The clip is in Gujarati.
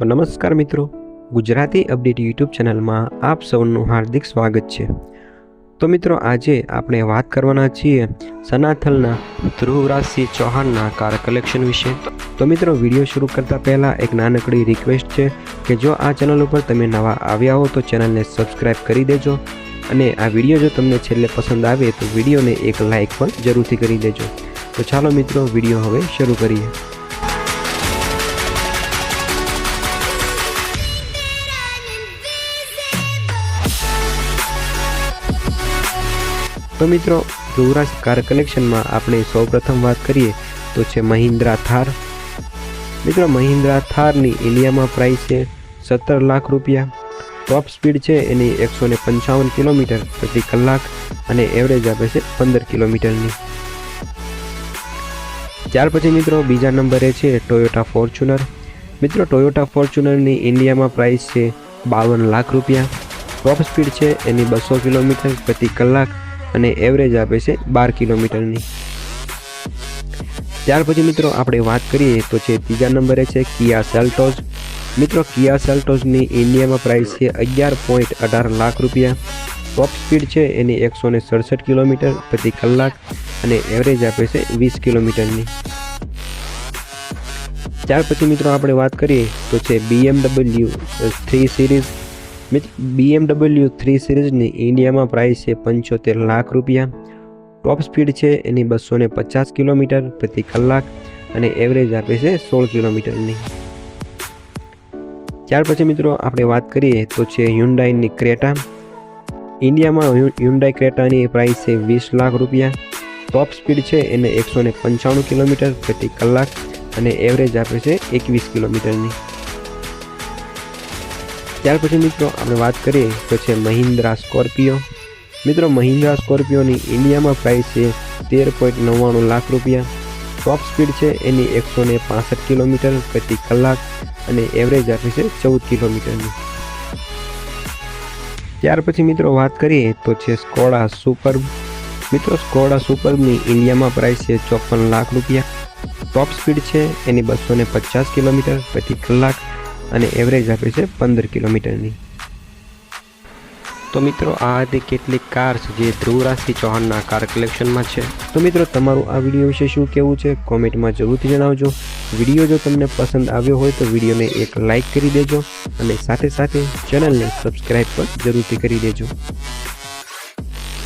તો નમસ્કાર મિત્રો. ગુજરાતી અપડેટ યુટ્યુબ ચેનલમાં આપ સૌનું હાર્દિક સ્વાગત છે. તો મિત્રો, આજે આપણે વાત કરવાના છીએ સનાથલના ધ્રુવરાજસિંહ ચૌહાણના કાર કલેક્શન વિશે. તો મિત્રો, વીડિયો શરૂ કરતાં પહેલાં એક નાનકડી રિક્વેસ્ટ છે કે જો આ ચેનલ ઉપર તમે નવા આવ્યા હો, તો ચેનલને સબસ્ક્રાઈબ કરી દેજો અને આ વીડિયો જો તમને છેલ્લે પસંદ આવે, તો વિડીયોને એક લાઇક પણ જરૂરથી કરી દેજો. તો ચાલો મિત્રો, વીડિયો હવે શરૂ કરીએ. તો મિત્રો ધ્રુવરાજ કાર કલેક્શનમાં આપણે સૌપ્રથમ વાત કરીએ તો છે મહિન્દ્રા થાર. મિત્રો, મહિન્દ્રા થારની ઇન્ડિયામાં પ્રાઇસ છે સત્તર લાખ રૂપિયા. ટોપ સ્પીડ છે એની એકસો ને પંચાવન કિલોમીટર પ્રતિ કલાક અને એવરેજ આપે છે પંદર કિલોમીટરની. ત્યાર પછી મિત્રો, બીજા નંબરે છે ટોયોટા ફોર્ચ્યુનર મિત્રો ટોયોટા ફોર્ચ્યુનરની ઇન્ડિયામાં પ્રાઇસ છે બાવન લાખ રૂપિયા. ટોપ સ્પીડ છે એની બસો કિલોમીટર પ્રતિ કલાક અને એવરેજ આપે છે બાર કિલોમીટરની. ત્યાર પછી મિત્રો આપણે વાત કરીએ તો છે ત્રીજા નંબરે છે કિયા સેલ્ટોઝ. મિત્રો કિયા સેલ્ટોઝની ઇન્ડિયામાં પ્રાઇસ છે અગિયાર પોઈન્ટ અઢાર લાખ રૂપિયા. ટોપ સ્પીડ છે એની એકસો ને સડસઠ કિલોમીટર પ્રતિ કલાક અને એવરેજ આપે છે વીસ કિલોમીટરની. ત્યાર પછી મિત્રો આપણે વાત કરીએ તો છે BMW three series BMW three સિરીઝની ઇન્ડિયામાં પ્રાઇસ છે પંચોતેર લાખ રૂપિયા. ટોપ સ્પીડ છે એની બસો ને પચાસ કિલોમીટર પ્રતિ કલાક અને એવરેજ આપે છે સોળ કિલોમીટરની. ત્યાર પછી મિત્રો આપણે વાત કરીએ તો છે હ્યુન્ડાઈની ક્રેટા ઇન્ડિયામાં હ્યુન્ડાઈ ક્રેટાની પ્રાઇસ છે વીસ લાખ રૂપિયા. ટોપ સ્પીડ છે એને એકસો ને પંચાણું કિલોમીટર પ્રતિ કલાક અને એવરેજ આપે છે એકવીસ કિલોમીટરની. ત્યાર પછી મિત્રો આપણે વાત કરીએ તો છે મહિન્દ્રા સ્કોર્પિયો. મિત્રો મહિન્દ્રા સ્કોર્પિયોની ઇન્ડિયામાં પ્રાઇસ છે તેર પોઈન્ટ નવ્વાણું લાખ રૂપિયા. ટોપ સ્પીડ છે એની એકસો ને પાસઠ કિલોમીટર પ્રતિ કલાક અને એવરેજ આપે છે ચૌદ કિલોમીટરની. ત્યાર પછી મિત્રો વાત કરીએ તો છે સ્કોડા સુપર મિત્રો સ્કોડા સુપરની ઇન્ડિયામાં પ્રાઇસ છે ચોપન લાખ રૂપિયા. ટોપ સ્પીડ છે એની બસો ને પચાસ કિલોમીટર પ્રતિ કલાક અને એવરેજ આપે છે પંદર કિલોમીટરની. તો મિત્રો, આ હતી કેટલીક કાર્સ જે ધ્રુવરાજસિંહ ચૌહાણના કાર કલેક્શનમાં છે. તો મિત્રો, તમારું આ વીડિયો વિશે શું કહેવું છે? કોમેન્ટમાં જરૂરથી જણાવજો. વીડિયો જો તમને પસંદ આવ્યો હોય તો વિડીયોને એક લાઇક કરી દેજો અને સાથે સાથે ચેનલને સબસ્ક્રાઈબ પણ જરૂરથી કરી દેજો.